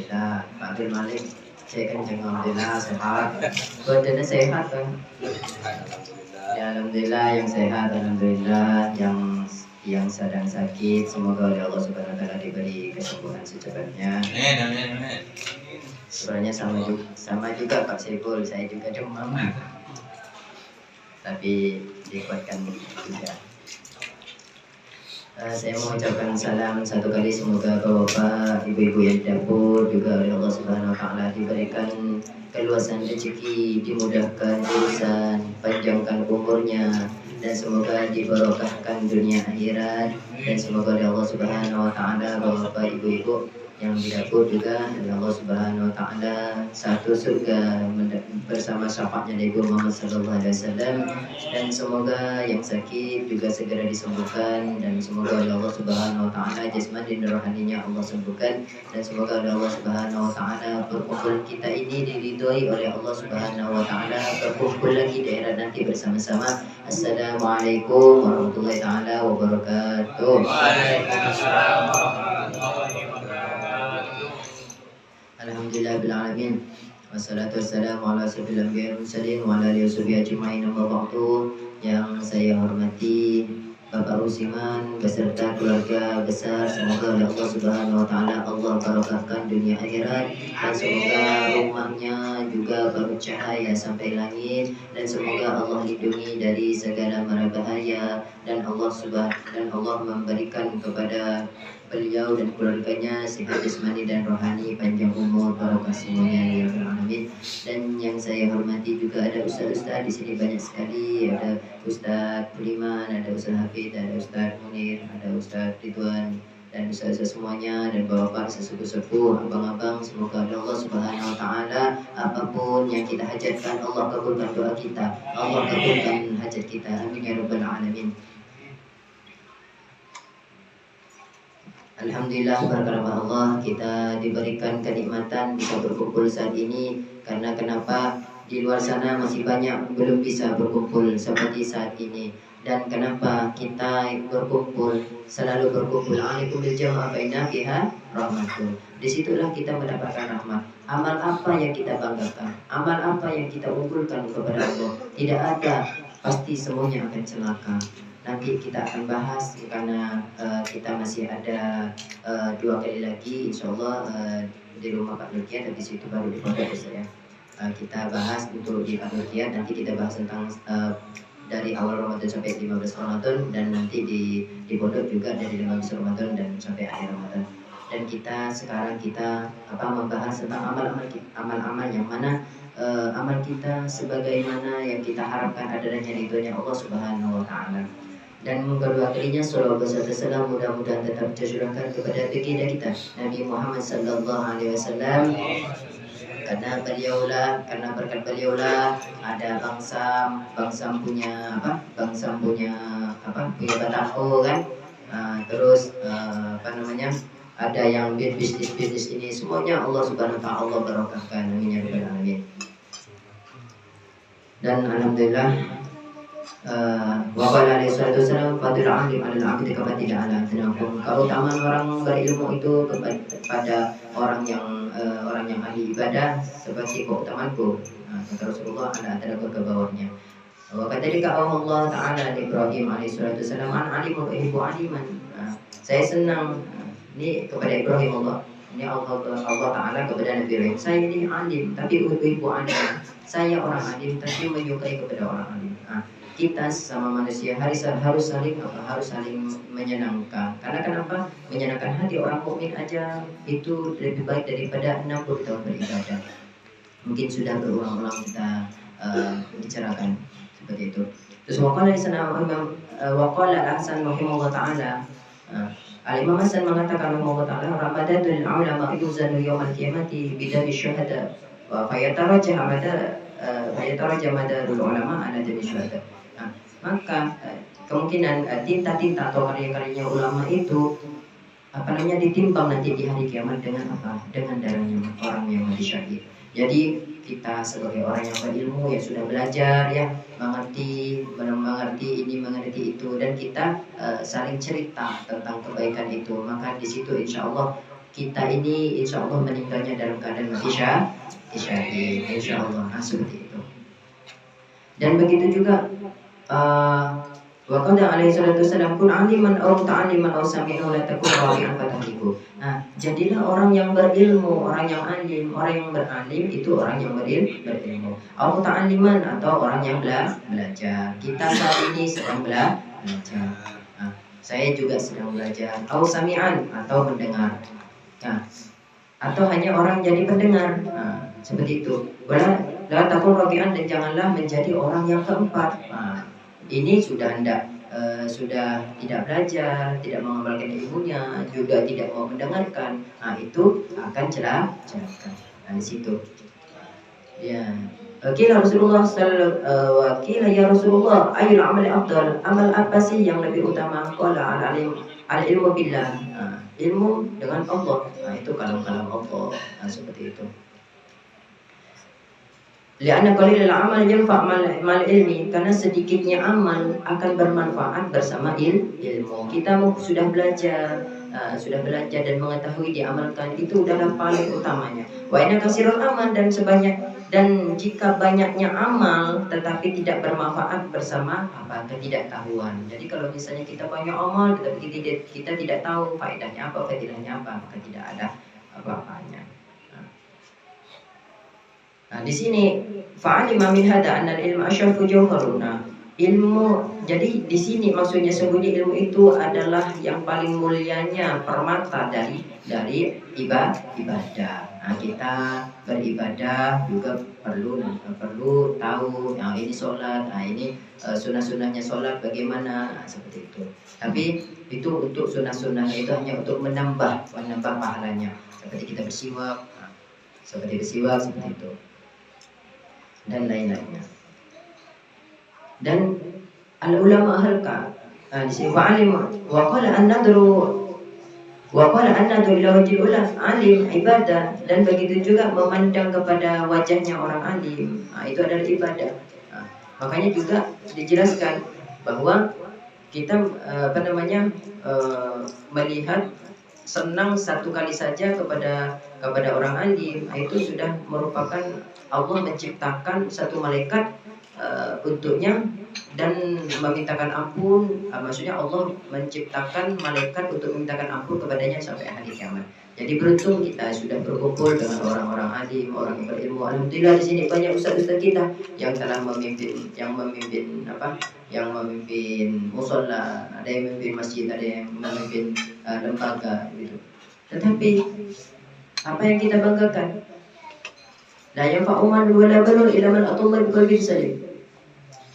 Alhamdulillah Pak Abdul Malik saya kenceng Alhamdulillah sehat. Badannya sehat kan ya Alhamdulillah yang sehat Alhamdulillah. Yang yang sedang sakit semoga oleh Allah Subhanahu Wa Taala diberi kesembuhan secepatnya. Amin, amin, amin. sebenarnya sama juga sama juga Pak Saiful saya juga demam. Tapi dikuatkan juga Eh, saya mau ucapkan salam satu kali semoga bapak ibu-ibu yang di dapur juga oleh Allah Subhanahu Wa Taala diberikan keluasan rezeki dimudahkan urusan panjangkan umurnya dan semoga diberkahkan dunia akhirat. Dan semoga oleh Allah Subhanahu Wa Taala bapak ibu-ibu yang di dapur juga oleh Allah Subhanahu Wa Taala. Satu surga bersama syafaatnya Nabi Muhammad Sallallahu Alaihi Wasallam. Dan semoga yang sakit juga segera disembuhkan. Dan semoga Allah Subhanahu Wa Taala jasmani dan rohaninya Allah sembuhkan. Dan semoga Allah Subhanahu Wa Taala perkumpulan kita ini diridhoi oleh Allah Subhanahu Wa Taala. Berkumpul lagi di nanti bersama-sama. Assalamualaikum warahmatullahi taala wabarakatuh. Waalaikumsalam warahmatullahi wabarakatuh. Alhamdulillah bil alamin. Wassalatu wassalamu ala wa ala. Yang saya hormati Bapak Rusiman beserta keluarga besar semoga oleh Allah Subhanahu wa taala Allah barokahkan dunia akhirat. Dan semoga rumahnya juga bercahaya sampai langit. Dan semoga Allah lindungi dari segala mara bahaya. Dan Allah subhanahu dan Allah memberikan kepada beliau dan keluarganya sehat jasmani dan rohani semuanya ya dan yang saya hormati juga ada ustaz-ustaz di sini banyak sekali. Ada Ustaz Budiman ada Ustaz Hafid ada Ustaz Munir ada Ustaz Ridwan dan ustaz-ustaz semuanya dan bapak sesepuh-sepuh abang-abang semoga Allah Subhanahu wa taala apa pun yang kita hajatkan Allah kabulkan doa kita. Allah kabulkan hajat kita. Amin ya rabbal alamin Alhamdulillah berkat Allah kita diberikan kenikmatan bisa berkumpul saat ini. Karena kenapa? Di luar sana masih banyak belum bisa berkumpul seperti saat ini. Dan kenapa kita berkumpul selalu berkumpul? Alaikum bil jamaah fa inna fiha rahmatun. Di situlah kita mendapatkan rahmat. Amal apa yang kita banggakan? Amal apa yang kita unggulkan kepada Allah? Tidak ada. Pasti semuanya akan celaka nanti kita akan bahas karena eh, kita masih ada eh, dua kali lagi insya Allah eh, di rumah Pak Nukiat habis itu baru di Ustaz ya. Eh, kita bahas untuk di Pak Nukiat nanti kita bahas tentang eh, dari awal Ramadan sampai 15 Ramadan dan nanti di di pondok juga dari 15 Ramadan dan sampai akhir Ramadan. Dan kita sekarang kita apa membahas tentang amal-amal amal-amal yang mana eh, amal kita sebagaimana yang kita harapkan adanya ridhonya Allah Subhanahu wa taala dan kedua kalinya salawat beserta salam mudah-mudahan tetap tercurahkan kepada baginda kita Nabi Muhammad sallallahu alaihi wasallam. Karena beliaulah karena berkat beliaulah ada bangsa bangsa punya apa? Bangsa punya apa? Punya batako kan? Ah, terus ah, apa namanya? Ada yang bisnis bisnis ini semuanya Allah subhanahu wa taala barokahkan. Amin ya dan alhamdulillah Uh, Waqala alaihi salatu wasalam Fadil alim ala abdi ala tenakum Keutamaan orang berilmu itu kepada orang yang uh, orang yang ahli ibadah seperti keutamaanku. Nah, kata Rasulullah ada antara ke bawahnya Wa kadzalika Allah Ta'ala di Ibrahim alaihi salatu wasalam An alimun uhibbu aliman. Nah, Saya senang Nah, Ini kepada Ibrahim Allah. Ini Allah, Allah Ta'ala kepada Nabi Ibrahim. Saya ini alim Tapi uhibbu aliman Saya orang alim Tapi menyukai kepada orang alim. Nah, kita sama manusia harus harus saling apa harus saling menyenangkan. Karena kenapa? Menyenangkan hati orang mukmin aja itu lebih baik daripada 60 tahun beribadah. Mungkin sudah berulang-ulang kita uh, bicarakan seperti itu. Terus waqala di sana Imam uh, waqala Hasan rahimahullah taala uh, Al Imam Hasan mengatakan rahimahullah taala ramadatul ulama yuzanu yaumal qiyamati bidami syuhada wa fayatarajah mada uh, fayatarajah madarul ulama ala dami syuhada maka eh, kemungkinan eh, tinta-tinta atau karya-karyanya ulama itu apa namanya ditimbang nanti di hari kiamat dengan apa? Dengan darahnya orang yang mati syahid. Jadi kita sebagai orang yang berilmu ya sudah belajar ya mengerti mengerti ini mengerti itu dan kita eh, saling cerita tentang kebaikan itu maka di situ insya Allah kita ini insya Allah meninggalnya dalam keadaan mati syah, syahid insya Allah nah, seperti itu dan begitu juga uh, Wa qala alaihi salatu wasallam kun aliman aw ta'aliman aw sami'an la takun rawi'an fatahliku. Nah, jadilah orang yang berilmu, orang yang alim, orang yang beralim itu orang yang beril, berilmu. Aw ta'aliman atau orang yang bela, belajar. Kita saat ini sedang bela, belajar. Nah, saya juga sedang belajar. Aw sami'an atau mendengar. Nah, atau hanya orang jadi pendengar. Nah, seperti itu. Wala la takun rawi'an dan janganlah menjadi orang yang keempat. Nah, ini sudah hendak uh, sudah tidak belajar, tidak mengamalkan ilmunya, juga tidak mau mendengarkan, nah itu akan celah celaka. Nah, di situ. Ya. Kila Rasulullah sallallahu uh, ya Rasulullah ayul amal afdal? Amal apa sih yang lebih utama? Qala al alim al ilmu billah. Nah, ilmu dengan Allah. Nah itu kalam-kalam Allah. Nah, seperti itu Lianna qalilal amal yanfa' mal, ilmi karena sedikitnya amal akan bermanfaat bersama il, ilmu. Kita sudah belajar uh, sudah belajar dan mengetahui diamalkan itu adalah paling utamanya. Wa inna kasirul amal dan sebanyak dan jika banyaknya amal tetapi tidak bermanfaat bersama apa ketidaktahuan. Jadi kalau misalnya kita banyak amal tetapi kita, kita tidak tahu faedahnya apa, fadilahnya apa, maka tidak ada apa-apanya. Nah, di sini fa'alima min hada anna ilmu asyrafu jawharuna. Ilmu jadi di sini maksudnya sembunyi ilmu itu adalah yang paling mulianya permata dari dari ibadah. Nah, kita beribadah juga perlu perlu tahu yang ini sholat, nah ini uh, sunnah-sunnahnya sholat bagaimana nah, seperti itu. Tapi itu untuk sunnah-sunnahnya itu hanya untuk menambah menambah pahalanya. Seperti kita bersiwak, nah, seperti bersiwak seperti itu dan lain-lainnya. Dan al ulama halka uh, di sini alim wa qala an nadru wa qala an nadru ila wajhi ulam alim ibadah dan begitu juga memandang kepada wajahnya orang alim nah, itu adalah ibadah. Nah, makanya juga dijelaskan bahwa kita uh, apa namanya uh, melihat senang satu kali saja kepada kepada orang alim itu sudah merupakan Allah menciptakan satu malaikat uh, untuknya dan memintakan ampun uh, maksudnya Allah menciptakan malaikat untuk memintakan ampun kepadanya sampai hari kiamat jadi beruntung kita sudah berkumpul dengan orang-orang alim, orang berilmu. Alhamdulillah di sini banyak ustaz-ustaz kita yang telah memimpin, yang memimpin apa? Yang memimpin musola, ada yang memimpin masjid, ada yang memimpin uh, lembaga gitu. Tetapi apa yang kita banggakan? La yanfa'u man wala banun ila man atullah biqalbin salim.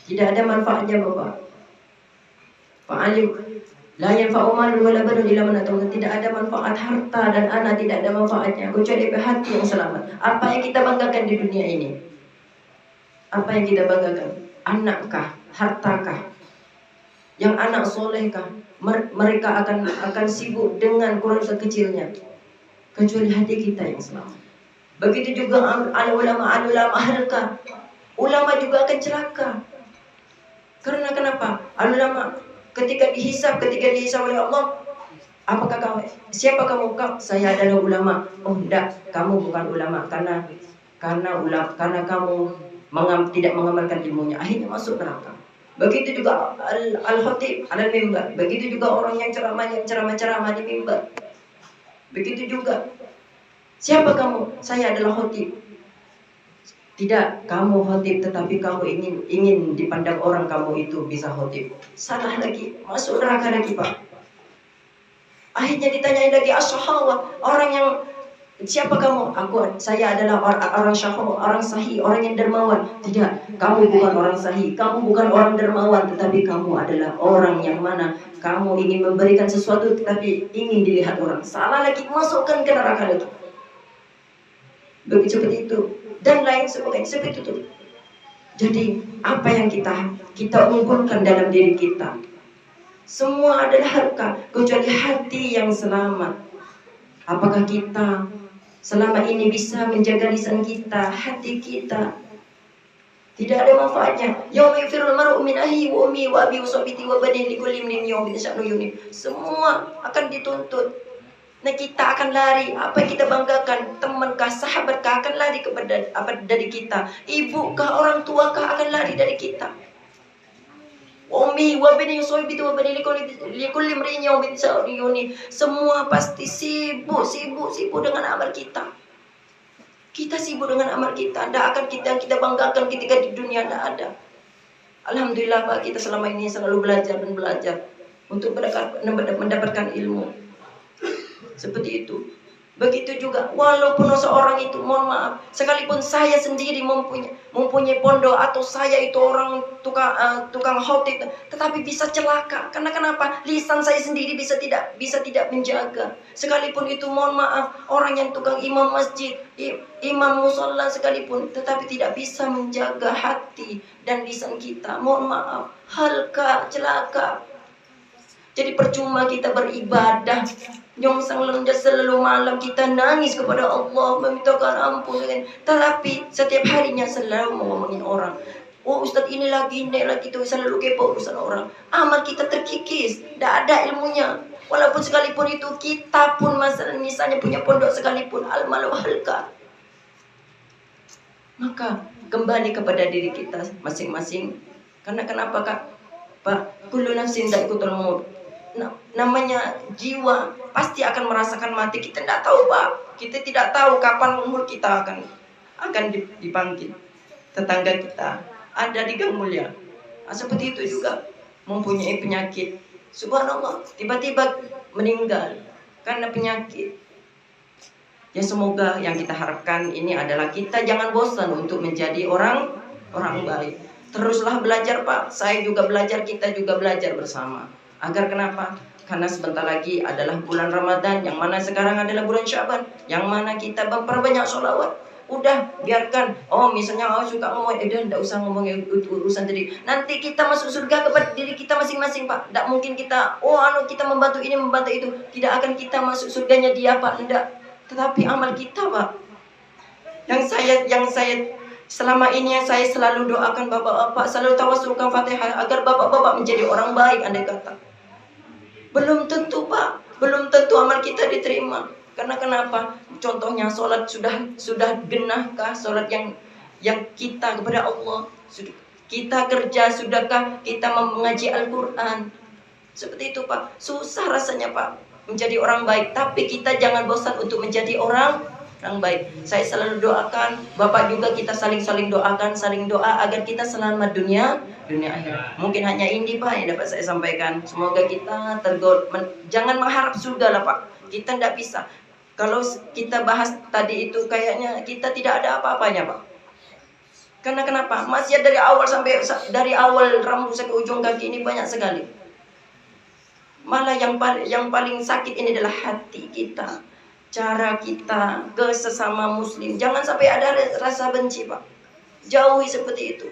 Tidak ada manfaatnya Bapak. Fa'alim La yanfa'u mal wala banun ila man. Tidak ada manfaat harta dan anak tidak ada manfaatnya kecuali hati yang selamat. Apa yang kita banggakan di dunia ini? Apa yang kita banggakan? Anakkah? Hartakah? Yang anak solehkah? Mereka akan akan sibuk dengan kurang sekecilnya kecuali hati kita yang selamat. Begitu juga al ulama al ulama halka. Ulama juga akan celaka. Karena kenapa? Al ulama ketika dihisap, ketika dihisap oleh Allah, apakah kamu siapa kamu? Saya adalah ulama. Oh, tidak, kamu bukan ulama karena karena ulama karena kamu mengam, tidak mengamalkan ilmunya akhirnya masuk neraka. Begitu juga al, al khatib mimbar. Begitu juga orang yang ceramah yang ceramah-ceramah di mimbar. Begitu juga Siapa kamu? Saya adalah khotib. Tidak, kamu khotib tetapi kamu ingin ingin dipandang orang kamu itu bisa khotib. Salah lagi, masuk neraka lagi Pak. Akhirnya ditanyai lagi ashawa orang yang siapa kamu? Aku saya adalah orang, orang syahawa, orang sahih, orang yang dermawan. Tidak, kamu bukan orang sahih, kamu bukan orang dermawan, tetapi kamu adalah orang yang mana kamu ingin memberikan sesuatu tetapi ingin dilihat orang. Salah lagi, masukkan ke neraka lagi begitu seperti itu dan lain sebagainya. Seperti itu jadi apa yang kita kita unggulkan dalam diri kita? Semua adalah harga kecuali hati yang selamat. Apakah kita selama ini bisa menjaga lisan kita hati kita? Tidak ada manfaatnya. Yauma yafirul mar'u min ahli wa ummi wa abi wa sahbihi wa bani li kulli min yawmin Semua akan dituntut Nah kita akan lari. Apa yang kita banggakan? Teman kah sahabat kah akan lari kepada apa dari kita? Ibu kah orang tua kah akan lari dari kita? Umi wa bini yusoy bitu wa bini wa bin yuni. Semua pasti sibuk sibuk sibuk dengan amal kita. Kita sibuk dengan amal kita. Tidak akan kita kita banggakan ketika di dunia? Tidak ada. Alhamdulillah Pak kita selama ini selalu belajar dan belajar untuk mendapatkan ilmu seperti itu. Begitu juga walaupun seorang itu mohon maaf sekalipun saya sendiri mempunyai mempunyai pondok atau saya itu orang tukang uh, tukang khotib tetapi bisa celaka. Karena kenapa? Lisan saya sendiri bisa tidak bisa tidak menjaga. Sekalipun itu mohon maaf orang yang tukang imam masjid imam musola sekalipun tetapi tidak bisa menjaga hati dan lisan kita. Mohon maaf halka celaka. Jadi percuma kita beribadah. Nyongsang lendas selalu malam kita nangis kepada Allah memintakan ampun. Tetapi setiap harinya selalu ngomongin orang. Oh Ustadz ini lagi, ini lagi itu selalu kepo urusan orang. Amal kita terkikis, tidak ada ilmunya. Walaupun sekalipun itu kita pun masalah misalnya punya pondok sekalipun al malu halka. Maka kembali kepada diri kita masing-masing. Karena kenapa kak? Pak, kullu nafsin daikutul namanya jiwa pasti akan merasakan mati. Kita tidak tahu pak. Kita tidak tahu kapan umur kita akan akan dipanggil tetangga kita. Ada di gang mulia. Nah, seperti itu juga mempunyai penyakit. Subhanallah tiba-tiba meninggal karena penyakit. Ya semoga yang kita harapkan ini adalah kita jangan bosan untuk menjadi orang orang baik. Teruslah belajar pak. Saya juga belajar kita juga belajar bersama Agar kenapa? Karena sebentar lagi adalah bulan Ramadan Yang mana sekarang adalah bulan Syaban Yang mana kita memperbanyak sholawat. Udah biarkan. Oh misalnya oh suka ngomong Eh tidak usah ngomong urusan tadi. Nanti kita masuk surga kepada diri kita masing-masing pak. Tidak mungkin kita Oh anu kita membantu ini membantu itu. Tidak akan kita masuk surganya dia pak. Tidak Tetapi amal kita pak. Yang saya yang saya Selama ini yang saya selalu doakan bapak-bapak, selalu tawasulkan Fatihah agar bapak-bapak menjadi orang baik andai kata. Belum tentu Pak, belum tentu amal kita diterima. Karena kenapa? Contohnya sholat sudah sudah genahkah sholat yang yang kita kepada Allah? Kita kerja sudahkah kita mengaji Al-Quran? Seperti itu Pak. Susah rasanya Pak menjadi orang baik. Tapi kita jangan bosan untuk menjadi orang yang baik. Saya selalu doakan, Bapak juga kita saling-saling doakan, saling doa agar kita selamat dunia, dunia akhir. Mungkin hanya ini Pak yang dapat saya sampaikan. Semoga kita tergol, jangan mengharap surga lah Pak. Kita tidak bisa. Kalau kita bahas tadi itu kayaknya kita tidak ada apa-apanya Pak. Karena kenapa? Masih dari awal sampai dari awal rambut sampai ujung kaki ini banyak sekali. Malah yang yang paling sakit ini adalah hati kita cara kita ke sesama muslim. Jangan sampai ada rasa benci, Pak. Jauhi seperti itu.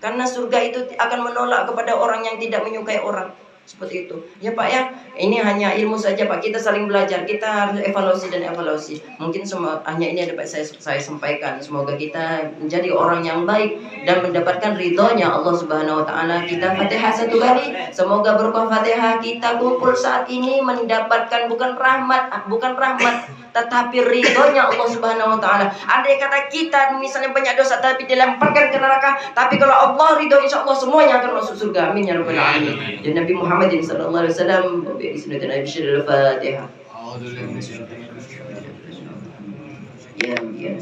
Karena surga itu akan menolak kepada orang yang tidak menyukai orang seperti itu. Ya Pak ya. Ini hanya ilmu saja Pak. Kita saling belajar. Kita harus evaluasi dan evaluasi. Mungkin semua hanya ini dapat saya saya sampaikan. Semoga kita menjadi orang yang baik dan mendapatkan ridhonya Allah Subhanahu Wa Taala. Kita fatihah satu kali. Semoga berkah fatihah. Kita kumpul saat ini mendapatkan bukan rahmat bukan rahmat tetapi ridhonya Allah Subhanahu wa taala. Andai kata kita misalnya banyak dosa tapi dilemparkan ke neraka, tapi kalau Allah ridho insya Allah semuanya akan masuk surga. Amin ya rabbal ya, alamin. Dan Nabi Muhammad sallallahu alaihi wasallam bi Nabi Al-Fatihah. Ya, ya.